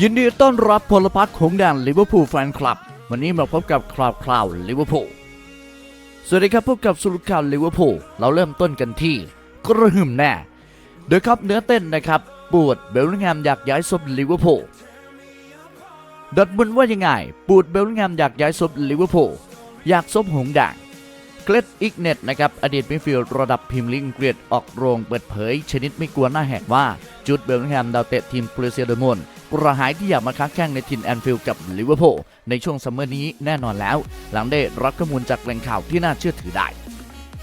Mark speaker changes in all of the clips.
Speaker 1: ยินดีต้อนรับพลพักของแดนลิเวอร์พูลแฟนคลับ วันนี้มาพบกับคราวคราวลิเวอร์พูลสวัสดีครับพบกับสรุปข่าวลิเวอร์พูลเราเริ่มต้นกันที่กระหึ่มแน่โดยครับเนื้อเต้นนะครับปวดเบลลิงแฮมอยากย้ายซบลิเวอร์พูลดอร์ทมุนว่ายังไงปูดเบลลิงแฮมอยากย้ายซบลิเวอร์พูลอยากซบหงด่างเกล็ดอิกเน็ตนะครับอดีตมิดฟิลด์ระดับพรีเมียร์ลีกอังกรดออกโรงเปิดเผย ชนิดไม่กลัวหน้าแหกว่าจุดเบลลิงแฮมดาวเตะทีมบรูเซียดอร์มอนด์ กระหายที่อยากมาค้าแข่งในถิ่นแอนฟิลด์กับลิเวอร์พูลในช่วงซัมเมอร์นี้แน่นอนแล้ว หลังได้รับข้อมูลจากแหล่งข่าวที่น่าเชื่อถือได้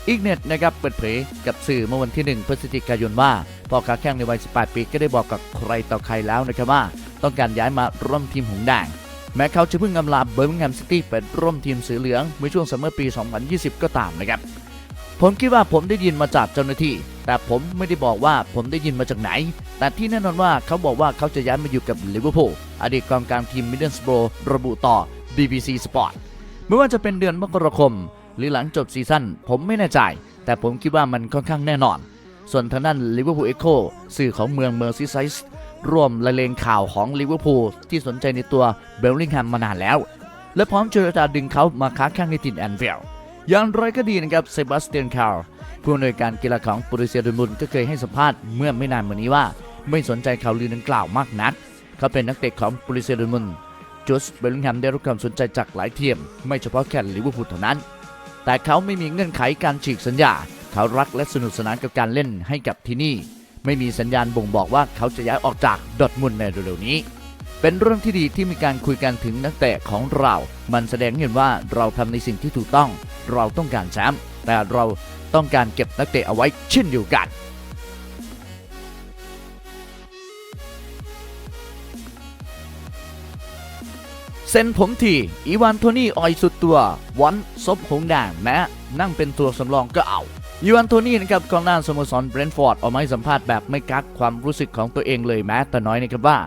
Speaker 1: อีกเน็ตนะครับเปิดเผยกับสื่อเมื่อวันที่ 1 พฤศจิกายนว่าพ่อค้าแข้งในวัย 18 ปีก็ได้บอกกับใครต่อใครแล้วนะครับว่า ต้องการย้ายมาร่วมทีมหงส์แดง แม้เขาจะเพิ่งกำลาเบอร์มิงแฮมซิตี้เป็นร่วมทีมสีเหลืองเมื่อช่วงซัมเมอร์ปี 2020 ก็ตามนะครับ ผมคิดว่าผมได้ยินมาจากเจ้าหน้าที่ แต่ผมไม่ได้บอกว่าผมได้ยินมาจากไหน แต่ที่แน่นอนว่าเขาบอกว่าเขาจะย้ายมาอยู่กับลิเวอร์พูลอดีตกองกลางทีมมิดเดิลสโบรระบุต่อ BBC Sport ไม่ว่าจะเป็นเดือนมกราคม หรือหลังจบซีซั่นผมไม่แน่ใจ แต่ผมคิดว่ามันค่อนข้างแน่นอน ส่วนทางด้านลิเวอร์พูลเอ็กโคสื่อของเมืองเมอร์ซีไซส์ร่วมละเลงข่าวของลิเวอร์พูลที่สนใจในตัวเบลลิงแฮมมานานแล้ว และพร้อมเจรจาดึงเขามาค้าแข่งในถิ่นแอนฟิลด์ อย่างไรก็ดีนะครับเซบาสเตียนคาร์ผู้อำนวยการกีฬาของบรูเซียดอร์ทมุนก็เคยให้สัมภาษณ์เมื่อไม่นานมานี้ว่า ไม่สนใจข่าวลือดังกล่าวมากนัก เขาเป็นนักเตะของบรูเซียดอร์ทมุนจูสเบลลิงแฮมได้รับความสนใจจากหลายทีมไม่เฉพาะแค่ลิเวอร์พูลเท่านั้น แต่เขาไม่มีเงื่อนไขการฉีกสัญญา เขารักและสนุกสนานกับการเล่นให้กับที่นี่ ไม่มีสัญญาณบ่งบอกว่าเขาจะย้ายออกจากดอทมุนในเร็วๆนี้เป็นเรื่องที่ดีที่มีการคุยกันถึงนักเตะของเรา มันแสดงให้เห็นว่าเราทำในสิ่งที่ถูกต้อง เราต้องการแชมป์แต่เราต้องการเก็บนักเตะเอาไว้เช่นเดียวกันเส้นผมทีอีวานโทนี่ออยสุดตัววันซบหงด่างแม้นั่งเป็นตัวสำรองก็เอาอีวานโทนี่นะครับกองหน้าสโมสรเบรนท์ฟอร์ดออกมาให้สัมภาษณ์แบบไม่กักความรู้สึกของตัวเองเลยแม้แต่น้อยนะครับว่า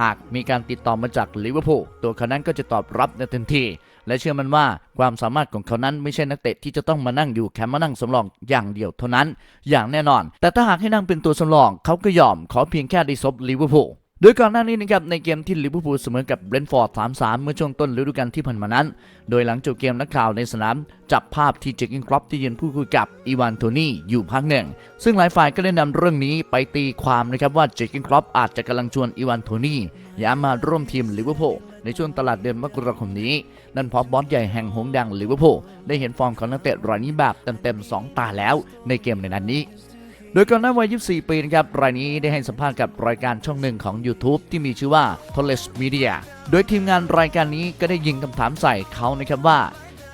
Speaker 1: หากมีการติดต่อมาจากลิเวอร์พูลตัวเขานั้นก็จะตอบรับในทันที และเชื่อมันว่าความสามารถของเขานั้นไม่ใช่นักเตะที่จะต้องมานั่งอยู่แคมป์มานั่งสำรองอย่างเดียวเท่านั้น อย่างแน่นอน แต่ถ้าหากให้นั่งเป็นตัวสำรอง เขาก็ยอมขอเพียงแค่ได้ซบลิเวอร์พูลโดยก่อนหน้านี้นะครับในเกมที่ลิเวอร์พูลเสมอกับเบรนท์ฟอร์ด 3-3 เมื่อช่วงต้นฤดูกาลที่ผ่านมานั้น โดยหลังจบเกมนักข่าวในสนาม จับภาพที่เจคกินครอปที่ยืนพูดคุยกับอีวานโทนี่อยู่พักหนึ่ง ซึ่งหลายฝ่ายก็ได้นำเรื่องนี้ไปตีความนะครับว่าเจคกินครอปอาจจะกำลังชวนอีวานโทนี่ย้ายมาร่วมทีมลิเวอร์พูลในช่วงตลาดเดือนมกราคมนี้ นั่นเพราะบอสใหญ่แห่งหงดังลิเวอร์พูลได้เห็นฟอร์มของนักเตะรายนี้แบบเต็มๆสองตาแล้วในเกมในนัดนี้โดยก่อนหน้าวัย 24 ปีนะครับ รายนี้ได้ให้สัมภาษณ์กับรายการช่องหนึ่งของ YouTube ที่มีชื่อว่า t o l e s Media โดยทีมงานรายการนี้ก็ได้ยิงคำถามใส่เขานะครับว่า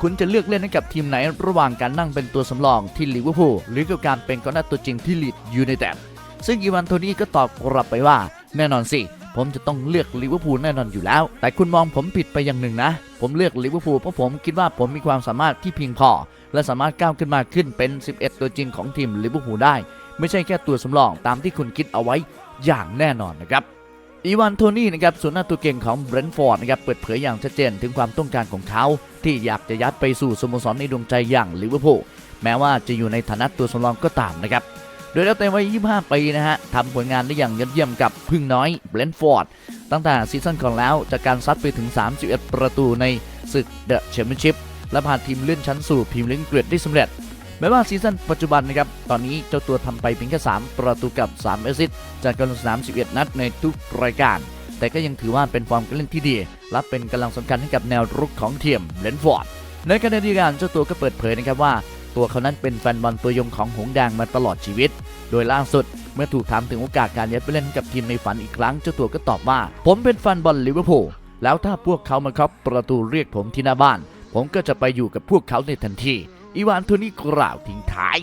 Speaker 1: คุณจะเลือกเล่นให้กับทีมไหนระหว่างการนั่งเป็นตัวสำรองที่ลิเวอร์พูลหรือกับการเป็นกองหน้าตัวจริงที่ลีดยูไนเต็ดซึ่งอีวานโทนี่ก็ตอบกลับไปว่า แน่นอนสิ ผมจะต้องเลือกลิเวอร์พูลแน่นอนอยู่แล้ว แต่คุณมองผมผิดไปอย่างหนึ่งนะ ผมเลือกลิเวอร์พูลเพราะผมคิดว่าผมมีความสามารถที่เพียงพอ และสามารถก้าวขึ้นมาขึ้นเป็น 11 ตัวจริงของทีมลิเวอร์พูลได้ ไม่ใช่แค่ตัวสำรองตามที่คุณคิดเอาไว้อย่างแน่นอนนะครับอีวานโทนี่นะครับส่วนหน้าตัวเก่งของเบรนท์ฟอร์ดนะครับเปิดเผยอย่างชัดเจนถึงความต้องการของเขา ที่อยากจะยัดไปสู่สโมสรในดวงใจอย่างลิเวอร์พูลแม้ว่าจะอยู่ในฐานะตัวสำรองก็ตามนะครับ โดยแล้วแต่วัย25 ปีนะฮะทำผลงานได้อย่างยอดเยี่ยมกับพึ่งน้อยเบรนฟอร์ดตั้งแต่ซีซั่นก่อนแล้วจากการซัดไปถึง 31 ประตูในศึกเดอะแชมเปี้ยนชิพและพาทีมเลื่อนชั้นสู่พรีเมียร์ลีกอังกฤษได้สำเร็จแม้ว่าซีซั่นปัจจุบันนะครับ ตอนนี้เจ้าตัวทำไปเพียงแค่ 3 ประตูกับ 3 แอสซิสต์จากการลงสนาม 11 นัดในทุกรายการ แต่ก็ยังถือว่าเป็นฟอร์มการเล่นที่ดี และเป็นกำลังสำคัญให้กับแนวรุกของทีมเลนฟอร์ด ในขณะเดียวกันเจ้าตัวก็เปิดเผยนะครับว่า ตัวเขานั้นเป็นแฟนบอลตัวยงของหงแดงมาตลอดชีวิต โดยล่าสุดเมื่อถูกถามถึงโอกาสการย้ายไปเล่นกับทีมในฝันอีกครั้งเจ้าตัวก็ตอบว่า ผมเป็นแฟนบอลลิเวอร์พูลแล้วถ้าพวกเขามาเคาะประตูเรียกผมที่หน้าบ้าน ผมก็จะไปอยู่กับพวกเขาในทันทีอีวานโทนี่กล่าวทิ้งท้าย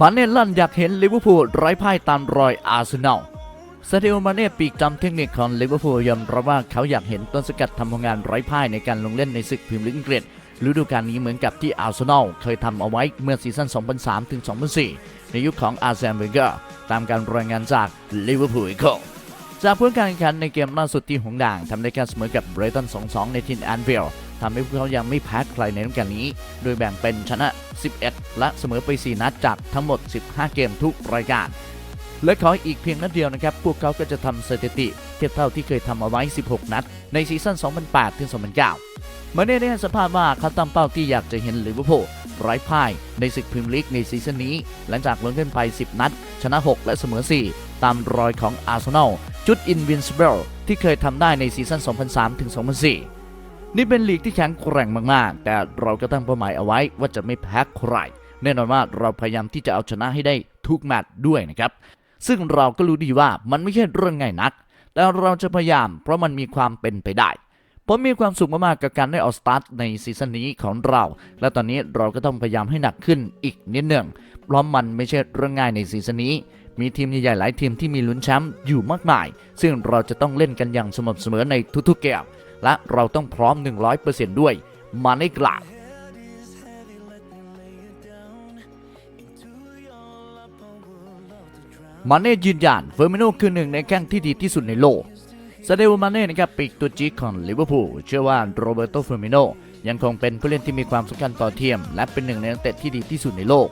Speaker 1: มาเน่ลั่นอยากเห็นลิเวอร์พูลไร้พ่ายตามรอยอาร์เซนอล ซาดิโอมาเน่ปีกจำเทคนิคของลิเวอร์พูลยอมรับว่าเขาอยากเห็นต้นสกัดทำผลงานไร้พ่ายในการลงเล่นในศึกพรีเมียร์ลีกอังกฤษฤดูกาลนี้เหมือนกับที่อาร์เซนอลเคยทำเอาไว้เมื่อซีซั่น 2003 ถึง 2004 ในยุคของอาร์เซนเวงเกอร์ตามการรายงานจากลิเวอร์พูลอีโคจากผลการแข่งขันในเกมล่าสุดที่หงด่างทำได้แค่เสมอกับเบรตัน 2-2 ในทินแอนฟิลด์ทำให้พวกเขายังไม่แพ้ใครในฤดูกาลนี้ โดยแบ่งเป็นชนะ 11 และเสมอไป 4 นัดจากทั้งหมด 15 เกมทุกรายการ และขออีกเพียงนัดเดียวนะครับ พวกเขาก็จะทำสถิติ เทียบเท่าที่เคยทำเอาไว้ 16 นัด ในซีซั่น 2008 ถึง 2009 มาเน่ได้ให้สัมภาษณ์ว่าเขาตั้งเป้าที่อยากจะเห็นลิเวอร์พูลไร้พ่ายในศึกพรีเมียร์ลีกในซีซั่นนี้ หลังจากลงเล่นไป 10 นัด ชนะ 6 และเสมอ 4 ตามรอยของอาร์เซนอลจุด Invincible ที่เคยทำได้ในซีซั่น 2003 ถึง 2004 นี่เป็นลีกที่แข็งแกร่งมากๆ แต่เราก็ตั้งเป้าหมายเอาไว้ว่าจะไม่แพ้ใคร แน่นอนว่าเราพยายามที่จะเอาชนะให้ได้ทุกแมตช์ด้วยนะครับ ซึ่งเราก็รู้ดีว่ามันไม่ใช่เรื่องง่ายนัก แต่เราจะพยายามเพราะมันมีความเป็นไปได้ ผมมีความสุขมากๆกับการได้ออกสตาร์ทในซีซั่นนี้ของเรา และตอนนี้เราก็ต้องพยายามให้หนักขึ้นอีกนิดหนึ่งเพราะมันไม่ใช่เรื่องง่ายในซีซั่นนี้มีทีมใหญ่ๆหลายทีมที่มีลุ้นแชมป์อยู่มากมาย ซึ่งเราจะต้องเล่นกันอย่างสม่ำเสมอในทุกๆเกมและเราต้องพร้อม 100%ด้วย มาในกลาว มาเน่ยืนยันเฟอร์มิโนคือหนึ่งในแข้งที่ดีที่สุดในโลกซาเดโอมาเน่นะครับปีกตัวจี๊ของลิเวอร์พูลเชื่อว่าโรเบรโตเฟอร์มิโนยังคงเป็นผู้เล่นที่มีความสำคัญต่อเทียม และเป็นหนึ่งในนักเตะที่ดีที่สุดในโลก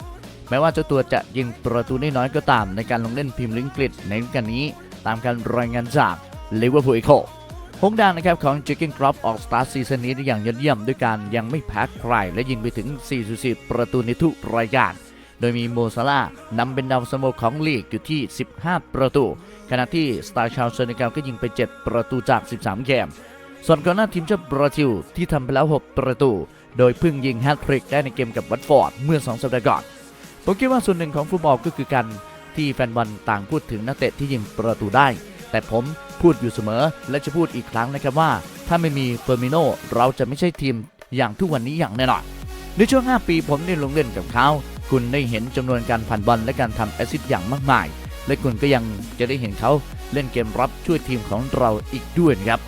Speaker 1: แม้ว่าเจ้าตัวจะยิงประตูได้น้อยก็ตามในการลงเล่นพรีเมียร์ลีกอังกฤษในฤดูกาลนี้ ตามการรายงานจากลิเวอร์พูลเอโคหงส์แดงนะครับของเจคกินครอปออกสตาร์ซีซั่นนี้ได้อย่างยอดเยี่ยมด้วยการยังไม่แพ้ใครและยิงไปถึง 44 ประตูในทุกรายการ โดยมีโมซาลานำเป็นดาวซันโวของลีกอยู่ที่ 15 ประตู ขณะที่สตาร์ชาวเซเนกัลก็ยิงไป 7 ประตูจาก 13 เกม ส่วนกองหน้าทีมชาติบราซิลที่ทำไปแล้ว 6 ประตู โดยเพิ่งยิงแฮตทริกได้ในเกมกับวัตฟอร์ดเมื่อ 2 สัปดาห์ก่อน ผมคิดว่าส่วนหนึ่งของฟุตบอลก็คือการที่แฟนบอลต่างพูดถึงนักเตะที่ยิงประตูได้ แต่ผมพูดอยู่เสมอและจะพูดอีกครั้งนะครับว่า ถ้าไม่มีเฟอร์มิโนเราจะไม่ใช่ทีมอย่างทุกวันนี้อย่างแน่นอนในช่วง 5 ปีผมได้ลงเล่นกับเขา คุณได้เห็นจำนวนการผ่านบอลและการทำแอสซิสต์อย่างมากมาย และคุณก็ยังจะได้เห็นเขาเล่นเกมรับช่วยทีมของเราอีกด้วยครับ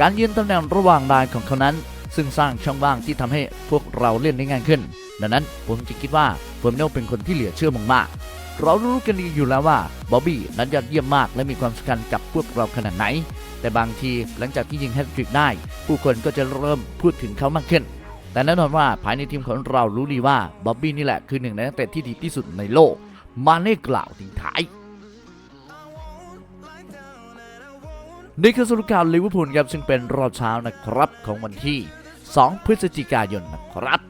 Speaker 1: การยืนตำแหน่งระหว่างลายของเขานั้น ซึ่งสร้างช่องว่างที่ทำให้พวกเราเล่นได้ง่ายขึ้น ดังนั้นผมจึงคิดว่าเฟอร์มิโนเป็นคนที่เหลือเชื่อมากๆเรารู้กันดีอยู่แล้วว่าบ๊อบบี้นั้นยอดเยี่ยมมากและมีความสำคัญกับพวกเราขนาดไหนแต่บางทีหลังจากที่ยิงแฮตทริกได้ ผู้คนก็จะเริ่มพูดถึงเขามากขึ้น แต่แน่นอนว่าภายในทีมของเรารู้ดีว่าบ๊อบบี้นี่แหละคือหนึ่งในนักเตะที่ดีที่สุดในโลก มาเน่กล่าวทิ้งท้ายนี่คือสรุปข่าวลิเวอร์พูลครับซึ่งเป็นรอบเช้านะครับของวันที่ 2 พฤศจิกายนนะครับ